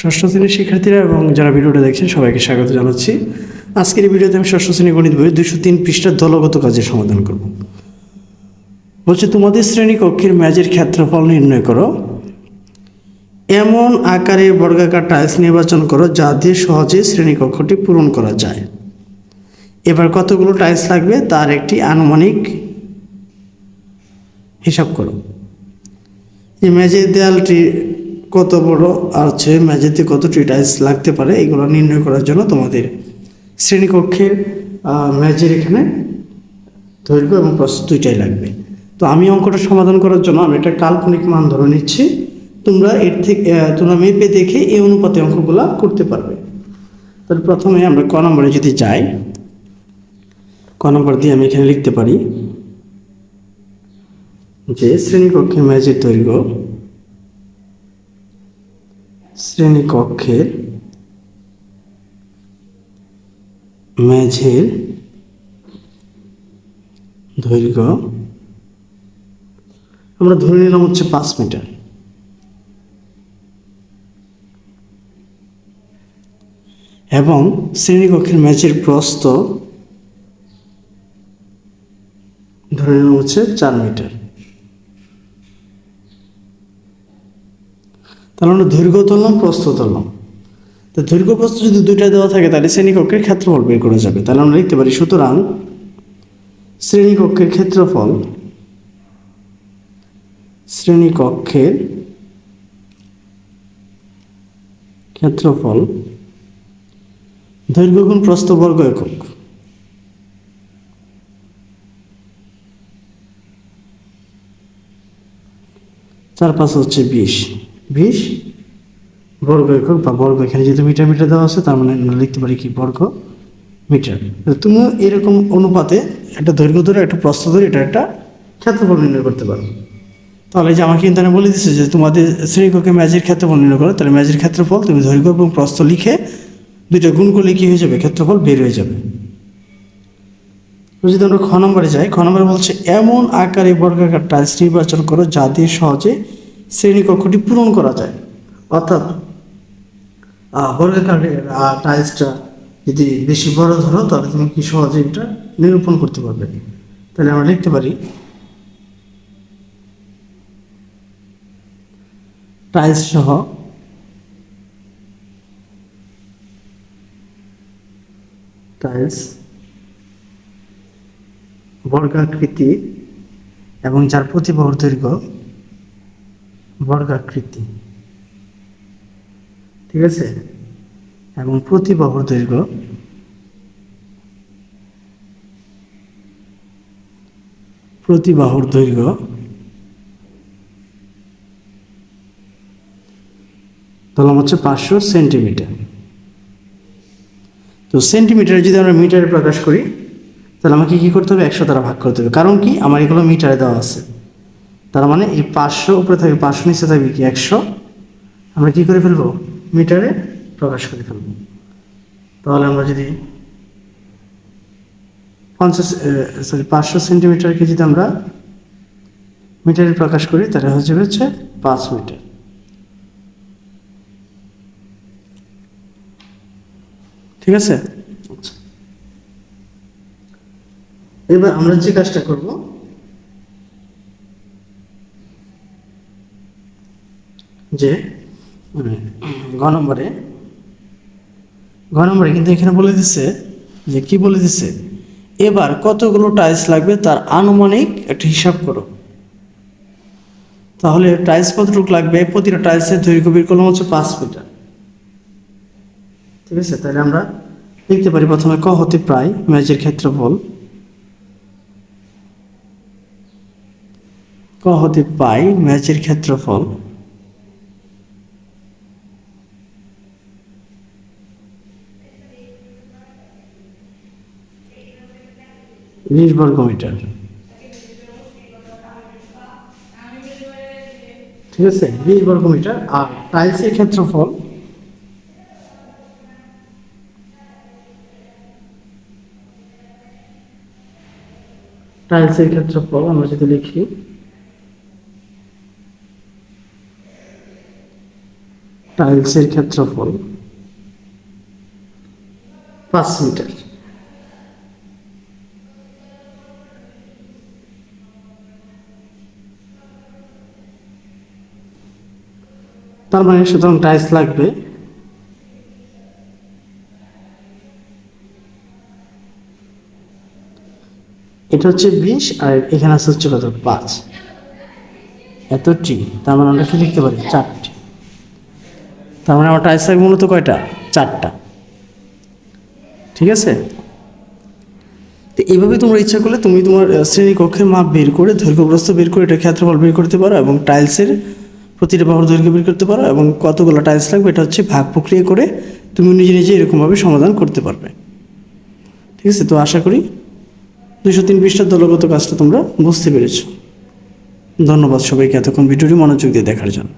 ষষ্ঠ শ্রেণির শিক্ষার্থীরা এবং যারা ভিডিওটা দেখছেন, সবাইকে স্বাগত জানাচ্ছি। আজকের এই ভিডিওতে আমি ষষ্ঠ শ্রেণি গণিত বইয়ের দুশো তিন পৃষ্ঠার দলগত কাজের সমাধান করব। বলছে, তোমাদের শ্রেণি কক্ষের ম্যাজের ক্ষেত্রফল নির্ণয় করো। এমন আকারে বর্গাকার টাইলস নির্বাচন করো যা দিয়ে সহজে শ্রেণীকক্ষটি পূরণ করা যায়। এবার কতগুলো টাইলস লাগবে তার একটি আনুমানিক হিসাব করো। এই মেঝের দেয়ালটি কত বড় আর হচ্ছে মেঝেতে কতটি টাইলস লাগতে পারে, এগুলো নির্ণয় করার জন্য তোমাদের শ্রেণীকক্ষের মেঝের এখানে দৈর্ঘ্য এবং প্রস্থ দুইটাই লাগবে। তো আমি অঙ্কটা সমাধান করার জন্য আমি একটা কাল্পনিক মান ধরে নিচ্ছি। তোমরা এর থেকে তোমরা মেপে দেখে এই অনুপাতে অঙ্কগুলো করতে পারবে। তাহলে প্রথমে আমরা ক নম্বরে যদি যাই, ক নম্বর দিয়ে আমি এখানে লিখতে পারি যে শ্রেণীকক্ষের মেঝের দৈর্ঘ্য শ্রেণীকক্ষের মেঝের দৈর্ঘ্য, আমরা ধরে নিলাম হচ্ছে পাঁচ মিটার। এবং শ্রেণীকক্ষের মেঝের প্রস্থ ধরে নিলাম হচ্ছে চার মিটার। তাহলে আমরা দৈর্ঘ্য তুললাম প্রস্থ তো দৈর্ঘ্য প্রস্থ যদি দুইটা দেওয়া থাকে, তাহলে শ্রেণীকক্ষের ক্ষেত্রফল বের করা যাবে। তাহলে আমরা লিখতে পারি, সুতরাং শ্রেণীকক্ষের ক্ষেত্রফল শ্রেণীকক্ষের ক্ষেত্রফল দৈর্ঘ্য গুণ প্রস্থ বর্গ একক। চার পাঁচ হচ্ছে বিশ। বিশ, বর্গ একক বা বর্গ, এখানে যেহেতু মিটার মিটার দেওয়া আছে, তার মানে আমরা লিখতে পারি কি, বর্গ, মিটার। তুমিও এরকম অনুপাতে একটা দৈর্ঘ্য ধরে, একটা প্রস্থ ধরে, এটা একটা ক্ষেত্রফল নির্ণয় করতে পারো। তাহলে যে আমাকে কিন্তু বলে দিচ্ছে যে তোমাদের শ্রেণীকক্ষে ম্যাজের ক্ষেত্রফল নির্ণয় করো, তাহলে ম্যাজের ক্ষেত্রফল তুমি দৈর্ঘ্য এবং প্রস্থ লিখে দুইটা গুণ করলে কি হয়ে যাবে? ক্ষেত্রফল বের হয়ে যাবে। যদি আমরা খ নম্বরে যাই, খ নম্বরে বলছে, এমন আকারে বর্গাকার টাইলস নির্বাচন করো যা দিয়ে সহজে শ্রেণীকক্ষটি পূরণ করা যায়। অর্থাৎ বর্গাকারের টাইলসটা যদি বেশি বড় ধরো, তাহলে তুমি কি সহজে এটা নিরূপণ করতে পারবে? তাহলে আমরা লিখতে পারি টাইলস সহ টাইলস বর্গাকৃতি এবং যার প্রতিবাহুর দৈর্ঘ্য বর্গাকৃতি। ঠিক আছে? এবং প্রতিবাহুর দৈর্ঘ্য প্রতিবাহুর দৈর্ঘ্য ধরলাম হচ্ছে পাঁচশো সেন্টিমিটার। তো সেন্টিমিটারে যদি আমরা মিটারে প্রকাশ করি, তাহলে আমাকে কী করতে হবে? একশো দ্বারা ভাগ করতে হবে। কারণ কি? আমার এগুলো মিটারে দেওয়া আছে। তার মানে এই পাঁচশো উপরে থাকবে, পাঁচশো নিচে থাকবে কি? একশো। আমরা কি করে ফেলব? মিটারে প্রকাশ করে ফেলব। তাহলে আমরা যদি পঞ্চাশ সরি পাঁচশো সেন্টিমিটারকে যদি আমরা মিটারে প্রকাশ করি, তাহলে হচ্ছে হচ্ছে পাঁচ মিটার। ঠিক আছে? আচ্ছা। এবার আমরা যে কাজটা করব যে মানে, ঘ নম্বরে ঘ নম্বরে কিন্তু এখানে বলে দিচ্ছে যে কি বলে দিচ্ছে এবার কতগুলো টাইলস লাগবে তার আনুমানিক একটা হিসাব করো। তাহলে টাইলস কতটুকু লাগবে? প্রতিটা টাইলসের দৈর্ঘ্য বের করলাম হচ্ছে পাঁচ মিটার। ঠিক আছে? তাহলে আমরা লিখতে পারি প্রথমে ক হতে প্রায় ম্যাচের ক্ষেত্রফল। ক হতে পাই ম্যাচের ক্ষেত্রফল। বিশ বর্গ মিটার ঠিক আছে? বিশ বর্গ মিটার আর টাইলসের ক্ষেত্রফল? টাইলসের ক্ষেত্রফল আমরা যদি লিখি টাইলসের ক্ষেত্রফল পাঁচ মিটার। তার মানে সুতরাং টাইলস লাগবে। এটা হচ্ছে বিশ, আর এখানে আছে হচ্ছে কত? পাঁচ। এত টি তার মানে আমরা কি লিখতে পারি? চারটি। তার মানে আমার টাইলস লাগবে মূলত কয়টা? চারটা। ঠিক আছে? তো এইভাবে তোমরা ইচ্ছা করলে তুমি তোমার শ্রেণীকক্ষের মাপ বের করে, দৈর্ঘ্যগ্রস্ত বের করে এটা ক্ষেত্রফল বের করতে পারো এবং টাইলসের প্রতিটা বাহুর দৈর্ঘ্য বের করতে পারো এবং কতগুলো টাইলস লাগবে এটা হচ্ছে ভাগ প্রক্রিয়া করে তুমি নিজে নিজে এরকমভাবে সমাধান করতে পারবে। ঠিক আছে? তো আশা করি দুশো তিন পৃষ্ঠার দলগত কাজটা তোমরা বুঝতে পেরেছ। ধন্যবাদ সবাইকে এতক্ষণ ভিডিওটি মনোযোগ দিয়ে দেখার জন্য।